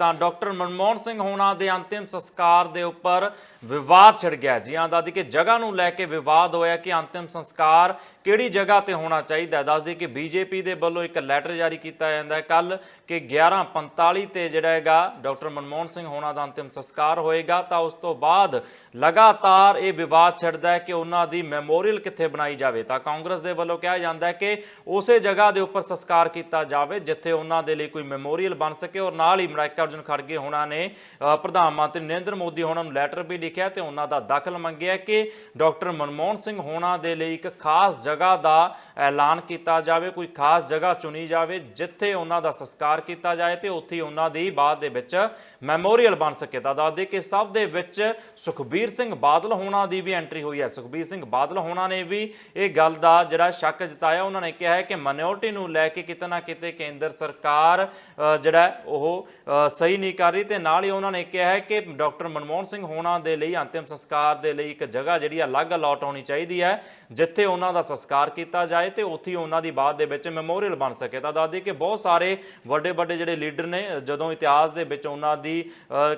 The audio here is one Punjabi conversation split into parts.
ਤਾਂ ਡਾਕਟਰ ਮਨਮੋਹਨ ਸਿੰਘ ਹੋਣਾ ਦੇ ਅੰਤਿਮ ਸੰਸਕਾਰ ਦੇ ਉੱਪਰ ਵਿਵਾਦ ਛਿੜ ਗਿਆ ਜੀ ਹਾਂ, ਦੱਸਦੀ ਕਿ ਜਗ੍ਹਾ ਨੂੰ ਲੈ ਕੇ ਵਿਵਾਦ ਹੋਇਆ ਕਿ ਅੰਤਿਮ ਸੰਸਕਾਰ ਕਿਹੜੀ ਜਗ੍ਹਾ ਤੇ ਹੋਣਾ ਚਾਹੀਦਾ ਹੈ। ਦੱਸਦੀ ਕਿ ਬੀਜੇਪੀ ਦੇ ਵੱਲੋਂ ਇੱਕ ਲੈਟਰ ਜਾਰੀ ਕੀਤਾ ਜਾਂਦਾ ਹੈ। ਕੱਲ ਕਿ 11:45 ਤੇ ਜਿਹੜਾ ਹੈਗਾ ਡਾਕਟਰ ਮਨਮੋਹਨ ਸਿੰਘ ਹੋਣਾ ਦਾ ਅੰਤਿਮ ਸੰਸਕਾਰ ਹੋਏਗਾ, ਤਾਂ ਉਸ ਤੋਂ ਬਾਅਦ ਲਗਾਤਾਰ ਇਹ ਵਿਵਾਦ ਛਿੜਦਾ ਹੈ ਕਿ ਉਹਨਾਂ ਦੀ ਮੈਮੋਰੀਅਲ ਕਿੱਥੇ ਬਣਾਈ ਜਾਵੇ। ਤਾਂ ਕਾਂਗਰਸ ਦੇ ਵੱਲੋਂ ਕਿਹਾ ਜਾਂਦਾ ਹੈ ਕਿ ਉਸੇ ਜਗ੍ਹਾ ਦੇ ਉੱਪਰ ਸੰਸਕਾਰ ਕੀਤਾ ਜਾਵੇ, ਜਿੱਥੇ ਉਹਨਾਂ ਦੇ ਲਈ ਕੋਈ ਮੈਮੋਰੀਅਲ ਬਣ ਸਕੇ ਔਰ ਨਾਲ ਹੀ ਮਲਾਇਕਾ ਅਰਜੁਨ ਖੜਗੇ ਹੋਣਾ ਨੇ। ਪ੍ਰਧਾਨ ਮੰਤਰੀ ਨਰਿੰਦਰ ਮੋਦੀ ਹੋਣਾ ਨੂੰ ਲੈਟਰ ਵੀ ਲਿਖਿਆ ਤੇ ਉਹਨਾਂ ਦਾ ਦਖਲ ਮੰਗਿਆ ਕਿ ਡਾਕਟਰ ਮਨਮੋਹਨ ਸਿੰਘ ਹੋਣਾ ਦੇ ਲਈ ਇੱਕ ਖਾਸ ਜਗ੍ਹਾ ਦਾ ਐਲਾਨ ਕੀਤਾ ਜਾਵੇ, ਕੋਈ ਖਾਸ ਜਗ੍ਹਾ ਚੁਣੀ ਜਾਵੇ ਜਿੱਥੇ ਉਹਨਾਂ ਦਾ ਸੰਸਕਾਰ ਕੀਤਾ ਜਾਏ ਤੇ ਉੱਥੇ ਉਹਨਾਂ ਦੀ ਬਾਅਦ ਦੇ ਵਿੱਚ ਮੈਮੋਰੀਅਲ ਬਣ ਸਕੇ। ਤਾਂ ਦੱਸਦੇ ਕਿ ਸਭ ਦੇ ਵਿੱਚ ਸੁਖਬੀਰ ਸਿੰਘ ਬਾਦਲ ਹੋਣਾ ਦੀ ਵੀ ਐਂਟਰੀ ਹੋਈ ਹੈ। ਸੁਖਬੀਰ ਸਿੰਘ ਬਾਦਲ ਹੋਣਾ ਨੇ ਵੀ ਇਹ ਗੱਲ ਦਾ ਜਿਹੜਾ ਸ਼ੱਕ ਜਤਾਇਆ। ਉਹਨਾਂ ਨੇ ਕਿਹਾ ਹੈ ਕਿ ਮਾਈਨੋਰਟੀ ਨੂੰ ਲੈ ਕੇ ਕਿਤੇ ਨਾ ਕਿਤੇ ਕੇਂਦਰ ਸਰਕਾਰ ਜਿਹੜਾ ਉਹ ਸਹੀ ਨਹੀਂ ਕਰ ਰਹੀ ਤੇ ਨਾਲ ਹੀ ਉਹਨਾਂ ਨੇ ਕਿਹਾ ਹੈ ਕਿ ਡਾਕਟਰ ਮਨਮੋਹਨ ਸਿੰਘ ਹੋਣਾ ਦੇ ਲਈ ਅੰਤਿਮ ਸੰਸਕਾਰ ਦੇ ਲਈ ਇੱਕ ਜਗ੍ਹਾ ਜਿਹੜੀ ਅਲੱਗ ਅਲਾਟ ਹੋਣੀ ਚਾਹੀਦੀ ਹੈ, ਜਿੱਥੇ ਉਹਨਾਂ ਦਾ ਸੰਸਕਾਰ ਕੀਤਾ ਜਾਏ ਤੇ ਉੱਥੇ ਹੀ ਉਹਨਾਂ ਦੀ ਬਾਅਦ ਦੇ ਵਿੱਚ ਮੈਮੋਰੀਅਲ ਬਣ ਸਕੇ। ਤਾਂ ਦੱਸਦੇ ਕਿ ਬਹੁਤ ਸਾਰੇ ਵੱਡੇ ਵੱਡੇ ਜਿਹੜੇ ਲੀਡਰ ਨੇ, ਜਦੋਂ ਇਤਿਹਾਸ ਦੇ ਵਿੱਚ ਉਹਨਾਂ ਦੀ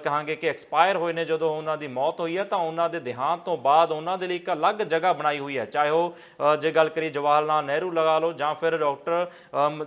ਕਹਾਂਗੇ ਕਿ ਐਕਸਪਾਇਰ ਹੋਏ ਨੇ, ਜਦੋਂ ਉਹਨਾਂ ਦੀ ਮੌਤ ਹੋਈ ਹੈ, ਤਾਂ ਉਹਨਾਂ ਦੇ ਦੇਹਾਂਤ ਤੋਂ ਬਾਅਦ ਉਹਨਾਂ ਦੇ ਲਈ ਇੱਕ ਅਲੱਗ ਜਗ੍ਹਾ ਬਣਾਈ ਹੋਈ ਹੈ। ਚਾਹੇ ਉਹ ਜੇ ਗੱਲ ਕਰੀਏ ਜਵਾਹਰ ਲਾਲ ਨਹਿਰੂ ਲਗਾ ਲਓ ਜਾਂ ਫਿਰ ਡਾਕਟਰ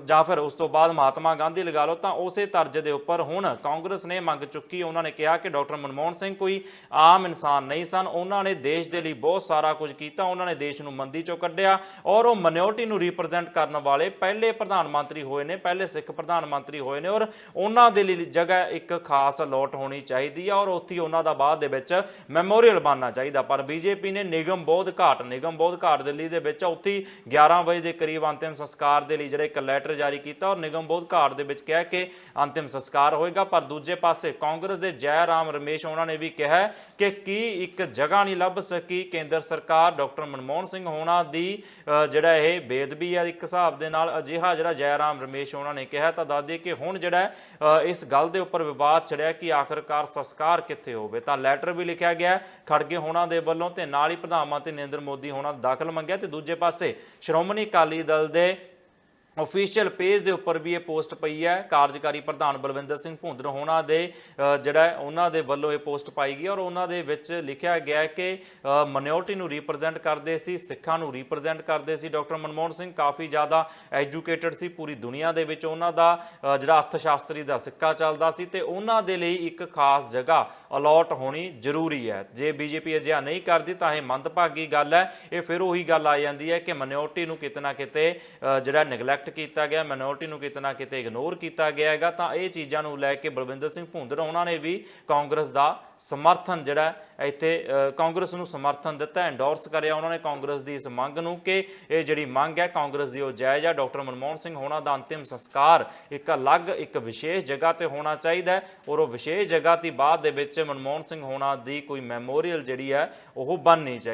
ਜਾਂ ਫਿਰ ਉਸ ਤੋਂ ਬਾਅਦ ਮਹਾਤਮਾ ਗਾਂਧੀ ਲਗਾ ਲਓ, ਤਾਂ ਉਸੇ ਤਰਜ਼ ਦੇ ਉੱਪਰ ਹੁਣ ਕਾਂਗਰਸ ਨੇ ਮੰਗ ਚੁੱਕੀ, ਉਹਨਾਂ ਨੇ ਕਿਹਾ ਕਿ ਡਾਕਟਰ ਮਨਮੋਹਨ ਸਿੰਘ ਕੋਈ ਆਮ ਇਨਸਾਨ ਨਹੀਂ ਸਨ। ਉਹਨਾਂ ਨੇ ਦੇਸ਼ ਦੇ ਲਈ ਬਹੁਤ ਸਾਰਾ ਕੁਝ ਕੀਤਾ, ਉਹਨਾਂ ਨੇ ਦੇਸ਼ ਨੂੰ ਮੰਦੀ ਚੋਂ ਕੱਢਿਆ ਔਰ ਉਹ ਮਿਨੋਰਟੀ ਨੂੰ ਰਿਪਰੈਜ਼ੈਂਟ ਕਰਨ ਵਾਲੇ ਪਹਿਲੇ ਪ੍ਰਧਾਨ ਮੰਤਰੀ ਹੋਏ ਨੇ, ਪਹਿਲੇ ਸਿੱਖ ਪ੍ਰਧਾਨ ਮੰਤਰੀ ਹੋਏ ਨੇ ਔਰ ਉਹਨਾਂ ਦੇ ਲਈ ਜਗ੍ਹਾ ਇੱਕ ਖਾਸ ਲੋਟ ਹੋਣੀ ਚਾਹੀਦੀ ਆ ਔਰ ਉੱਥੇ ਉਹਨਾਂ ਦਾ ਬਾਅਦ ਦੇ ਵਿੱਚ ਮੈਮੋਰੀਅਲ ਬਣਨਾ ਚਾਹੀਦਾ। ਪਰ ਬੀਜੇਪੀ ਨੇ ਨਿਗਮ ਬੋਧ ਘਾਟ, ਨਿਗਮ ਬੋਧ ਘਾਟ ਦਿੱਲੀ ਦੇ ਵਿੱਚ ਉੱਥੇ ਹੀ 11 ਵਜੇ ਦੇ ਕਰੀਬ ਅੰਤਿਮ ਸੰਸਕਾਰ ਦੇ ਲਈ ਜਿਹੜਾ ਇੱਕ ਲੈਟਰ ਜਾਰੀ ਕੀਤਾ ਔਰ ਨਿਗਮ ਬੋਧ ਘਾਟ ਦੇ ਵਿੱਚ ਕਿਹਾ ਕਿ ਅੰਤਿਮ ਸੰਸਕਾਰ ਹੋਏਗਾ। ਪਰ ਦੂਜੇ ਪਾਸੇ ਕਾਂਗਰਸ ਦੇ ਜੈ ਰਾਮ ਰਮੇਸ਼, ਉਹਨਾਂ ਨੇ ਵੀ ਕਿਹਾ ਕਿ ਕੀ ਇੱਕ ਜਗ੍ਹਾ ਨਹੀਂ ਲੱਭ ਸਕੀ ਕੇਂਦਰ ਸਰਕਾਰ? ਡਾਕਟਰ ਮਨਮੋਹਨ ਸਿੰਘ ਹੋਣਾ ਦੀ ਜਿਹੜਾ ਇਹ ਬੇਦਬੀ ਹੈ ਇੱਕ ਹਿਸਾਬ ਦੇ ਨਾਲ ਅਜਿਹਾ ਜਿਹੜਾ ਜੈ ਰਾਮ ਰਮੇਸ਼, ਉਹਨਾਂ ਨੇ ਕਿਹਾ, ਤਾਂ ਦੱਸਦੇ ਕਿ ਹੁਣ ਜਿਹੜਾ ਇਸ ਗੱਲ ਦੇ ਉੱਪਰ ਵਿਵਾਦ ਛੜਿਆ ਕਿ ਆਖਰਕਾਰ ਸੰਸਕਾਰ ਕਿੱਥੇ ਹੋਵੇ। ਤਾਂ ਲੈਟਰ ਵੀ ਲਿਖਿਆ ਗਿਆ ਖੜਗੇ ਹੋਣਾ ਦੇ ਵੱਲੋਂ ਤੇ ਨਾਲ ਹੀ ਪ੍ਰਧਾਨ ਮੰਤਰੀ ਨਰਿੰਦਰ ਮੋਦੀ ਹੋਣਾ ਦਾਖਲ ਮੰਗਿਆ ਤੇ ਦੂਜੇ ਪਾਸੇ ਸ਼੍ਰੋਮਣੀ ਅਕਾਲੀ ਦਲ ਦੇ ਅਫੀਸ਼ੀਅਲ ਪੇਜ ਦੇ ਉੱਪਰ ਵੀ ਇਹ ਪੋਸਟ ਪਈ ਹੈ। ਕਾਰਜਕਾਰੀ ਪ੍ਰਧਾਨ ਬਲਵਿੰਦਰ ਸਿੰਘ ਭੁੰਦਰ ਹੋਣਾ ਦੇ ਜਿਹੜਾ ਉਹਨਾਂ ਦੇ ਵੱਲੋਂ ਇਹ ਪੋਸਟ ਪਾਈ ਗਈ ਔਰ ਉਹਨਾਂ ਦੇ ਵਿੱਚ ਲਿਖਿਆ ਗਿਆ ਕਿ ਮਨੋਰਟੀ ਨੂੰ ਰਿਪਰੈਜ਼ੈਂਟ ਕਰਦੇ ਸੀ, ਸਿੱਖਾਂ ਨੂੰ ਰਿਪਰੈਜ਼ੈਂਟ ਕਰਦੇ ਸੀ ਡਾਕਟਰ ਮਨਮੋਹਨ ਸਿੰਘ। ਕਾਫੀ ਜ਼ਿਆਦਾ ਐਜੂਕੇਟਡ ਸੀ ਪੂਰੀ ਦੁਨੀਆ ਦੇ ਵਿੱਚ। ਉਹਨਾਂ ਦਾ ਜਿਹੜਾ ਅਰਥ ਸ਼ਾਸਤਰੀ ਦਾ ਸਿੱਕਾ ਚੱਲਦਾ ਸੀ ਤੇ ਉਹਨਾਂ ਦੇ ਲਈ ਇੱਕ ਖਾਸ ਜਗ੍ਹਾ ਅਲਾਟ ਹੋਣੀ ਜ਼ਰੂਰੀ ਹੈ। ਜੇ ਬੀਜੇਪੀ ਅਜਿਹਾ ਨਹੀਂ ਕਰਦੀ ਤਾਂ ਇਹ ਮੰਦਭਾਗੀ ਗੱਲ ਹੈ। ਇਹ ਫਿਰ ਉਹੀ ਗੱਲ ਆ ਜਾਂਦੀ ਹੈ ਕਿ ਮਿਨੋਰਟੀ ਨੂੰ ਕਿਤੇ ਨਾ ਕਿਤੇ ਜਿਹੜਾ ਨੈਗਲੈਕਟ ਕੀਤਾ ਗਿਆ ਮਿਨੋਰਟੀ ਨੂੰ ਕਿਤੇ ਨਾ ਕਿਤੇ ਇਗਨੋਰ ਕੀਤਾ ਗਿਆ ਹੈਗਾ, ਤਾਂ ਇਹ ਚੀਜ਼ਾਂ ਨੂੰ ਲੈ ਕੇ ਬਲਵਿੰਦਰ ਸਿੰਘ ਭੁੰਦਰ ਉਹਨਾਂ ਨੇ ਵੀ ਕਾਂਗਰਸ ਦਾ ਸਮਰਥਨ ਜਿਹੜਾ ਇੱਥੇ ਕਾਂਗਰਸ ਨੂੰ ਸਮਰਥਨ ਦਿੱਤਾ ਐਂਡੋਰਸ ਕਰਿਆ, ਉਹਨਾਂ ਨੇ ਕਾਂਗਰਸ ਦੀ ਇਸ ਮੰਗ ਨੂੰ ਕਿ ਇਹ ਜਿਹੜੀ ਮੰਗ ਹੈ, ਕਾਂਗਰਸ ਦੀ ਉਹ ਜਾਇਜ਼ ਹੈ। ਡਾਕਟਰ ਮਨਮੋਹਨ ਸਿੰਘ ਹੋਣਾ ਦਾ ਅੰਤਿਮ ਸੰਸਕਾਰ ਇੱਕ ਅਲੱਗ, ਇੱਕ ਵਿਸ਼ੇਸ਼ ਜਗ੍ਹਾ ਤੇ ਹੋਣਾ ਚਾਹੀਦਾ ਹੈ ਔਰ ਉਹ ਵਿਸ਼ੇਸ਼ ਜਗ੍ਹਾ ਦੀ ਬਾਅਦ ਦੇ ਵਿੱਚ ਮਨਮੋਹਨ ਸਿੰਘ ਹੋਣਾ ਦੀ ਕੋਈ ਮੈਮੋਰੀਅਲ ਜਿਹੜੀ ਹੈ, ਉਹ ਬਣਨੀ ਚਾਹੀਦੀ